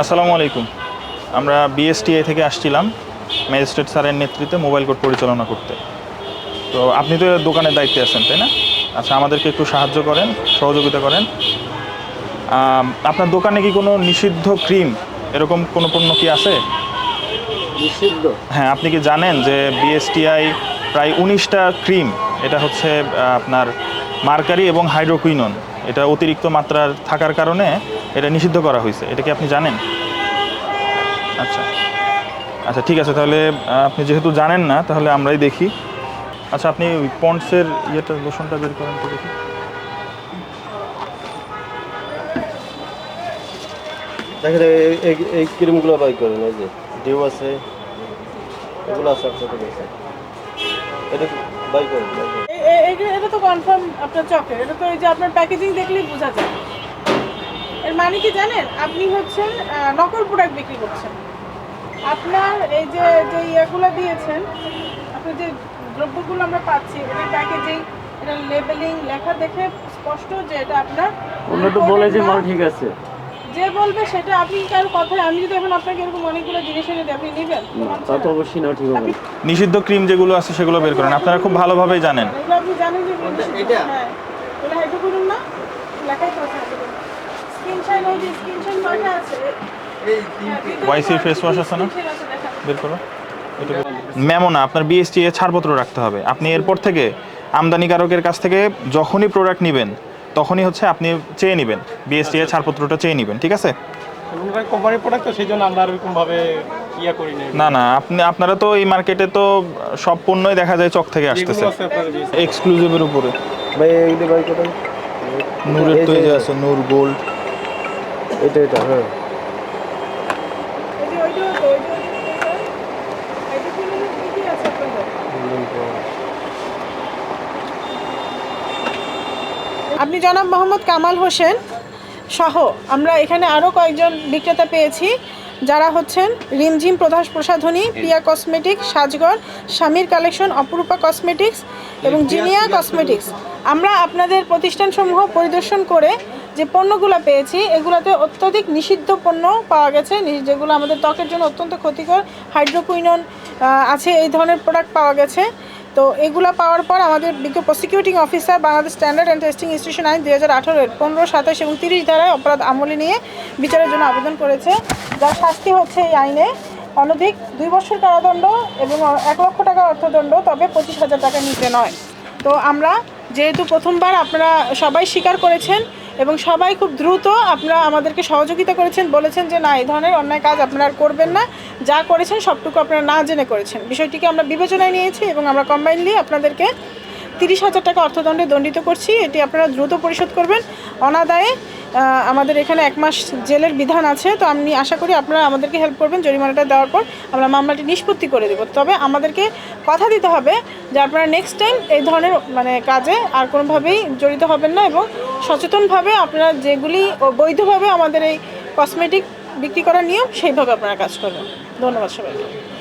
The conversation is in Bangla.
আসসালামু আলাইকুম। আমরা বিএসটিআই থেকে আসছিলাম ম্যাজিস্ট্রেট স্যারের নেতৃত্বে মোবাইল কোর্ট পরিচালনা করতে। তো আপনি তো দোকানের দায়িত্বে আছেন তাই না? আচ্ছা আমাদেরকে একটু সাহায্য করেন সহযোগিতা করেন। আপনার দোকানে কি কোনো নিষিদ্ধ ক্রিম এরকম কোনো পণ্য কি আছে? নিষিদ্ধ? হ্যাঁ আপনি কি জানেন যে বিএসটিআই প্রায় উনিশটা ক্রিম এটা হচ্ছে আপনার মার্কারি এবং হাইড্রোকুইনন এটা অতিরিক্ত মাত্রার থাকার কারণে এটা নিষিদ্ধ করা হয়েছে। এটা কি আপনি জানেন? আচ্ছা। আচ্ছা ঠিক আছে তাহলে আপনি যেহেতু জানেন না তাহলে আমরাই দেখি। আচ্ছা আপনি ওই পন্ডসের ইয়েটা লোশনটা বের করেন তো দেখি। দেখেন এই- এই- এই ক্রিমগুলো বাই করেন এই যে ডিউ আছে এগুলো আছে আপনার কাছে। এটা বাই করেন? এটা- তো কনফার্ম আপনার চকলেট এটা তো এই যে আপনার প্যাকেজিং দেখলেই বোঝা যায়। এর মানে কি জানেন? আপনি হচ্ছেন আহ, নকল প্রোডাক্ট বিক্রি করছেন। আপনার এই যে যে ইয়েগুলো দিয়েছেন আপনার যে দ্রব্যগুলো আমরা পাচ্ছি এটার প্যাকেজিং এটার লেবেলিং লেখা দেখে স্পষ্ট যে এটা আপনার অন্য তো বলে যে মাল ঠিক আছে। যে বলবে সেটা আপনি কারও কথায় আমি যদি এখন আপনাকে এরকম অনেকগুলো জিনিস এনে দিই আপনি নেবেন? না, তা তো অবশ্যই না ঠিক হবে। নিষিদ্ধ ক্রিম যেগুলো আছে সেগুলো বের করেন আপনারা খুব ভালোভাবেই জানেন। এগুলো আপনি জানেন যে এটা? হ্যাঁ। এটা হাইড্রো করুন না লেখাই তো আছে স্কিন শাইন কয়টা আছে। না? বের করো। এটা না আপনার বিএসটি এ ছাড়পত্র রাখতে হবে। আপনি এরপর থেকে আমদানিকারকের কাছ থেকে যখনই প্রোডাক্ট নেবেন তখনই হচ্ছে আপনি চেয়ে নেবেন। বিএসটি এ ছাড়পত্রটা চেয়ে নেবেন ঠিক আছে? কোম্পানির প্রোডাক্ট তো সেই জন্য আমরা আর ইয়া করি না না আপনি আপনারা তো এই মার্কেটে তো সব পণ্যই দেখা যায় চক থেকে আসতেছে। এক্সক্লুসিভের উপরে। ভাই নূরের এই তো এই যে। যে- আছে নূর গোল্ড এটা এটা হ্যাঁ। আপনি জনাব মোহাম্মদ কামাল হোসেন সহ আমরা এখানে আরও কয়েকজন বিক্রেতা পেয়েছি। যারা হচ্ছেন রিমঝিম প্রধাস প্রসাধনী প্রিয়া কসমেটিক সাজগর স্বামীর কালেকশন অপরূপা কসমেটিক্স এবং জিনিয়া কসমেটিক্স। আমরা আপনাদের প্রতিষ্ঠানসমূহ পরিদর্শন করে যে পণ্যগুলো পেয়েছি এগুলোতে অত্যধিক নিষিদ্ধ পণ্য পাওয়া গেছে যেগুলো আমাদের ত্বকের জন্য অত্যন্ত ক্ষতিকর। হাইড্রোকুইনন আছে এই ধরনের প্রোডাক্ট পাওয়া গেছে। তো এগুলো পাওয়ার পর আমাদের বিজ্ঞ prosecuting officer Bangladesh standard and testing institution আইন দুই হাজার আঠারোর পনেরো সাতাশ এবং তিরিশ ধারায় অপরাধ আমলে নিয়ে বিচারের জন্য আবেদন করেছে। যার শাস্তি হচ্ছে এই আইনে, অনধিক দুই বছর কারাদণ্ড এবং এক লক্ষ টাকা অর্থদণ্ড, তবে পঁচিশ হাজার টাকা নিতে নয়। তো আমরা যেহেতু প্রথমবার আপনারা সবাই স্বীকার করেছেন এবং সবাই খুব দ্রুত আপনারা আমাদেরকে সহযোগিতা করেছেন, বলেছেন যে না, এই ধরনের অন্যায় কাজ আপনারা করবেন না। যা করেছেন সবটুকু আপনারা না জেনে করেছেন। বিষয়টিকে আমরা বিবেচনায় নিয়েছি এবং আমরা কম্বাইনলি আপনাদেরকে তিরিশ হাজার টাকা অর্থদণ্ডে দণ্ডিত করছি। এটি আপনারা দ্রুত পরিশোধ করবেন। অনাদায়ে আমাদের এখানে এক মাস জেলের বিধান আছে, তো আমি আশা করি আপনারা আমাদেরকে হেল্প করবেন জরিমানাটা দেওয়ার পর আমরা মামলাটি নিষ্পত্তি করে দেব। তবে আমাদেরকে কথা দিতে হবে যে আপনারা নেক্সট টাইম এই ধরনের মানে কাজে আর কোনোভাবেই জড়িত হবেন না এবং সচেতনভাবে আপনারা যেগুলি বৈধভাবে আমাদের এই কসমেটিক বিক্রি করার নিয়ম সেইভাবে আপনারা কাজ করবেন। ধন্যবাদ সবাইকে।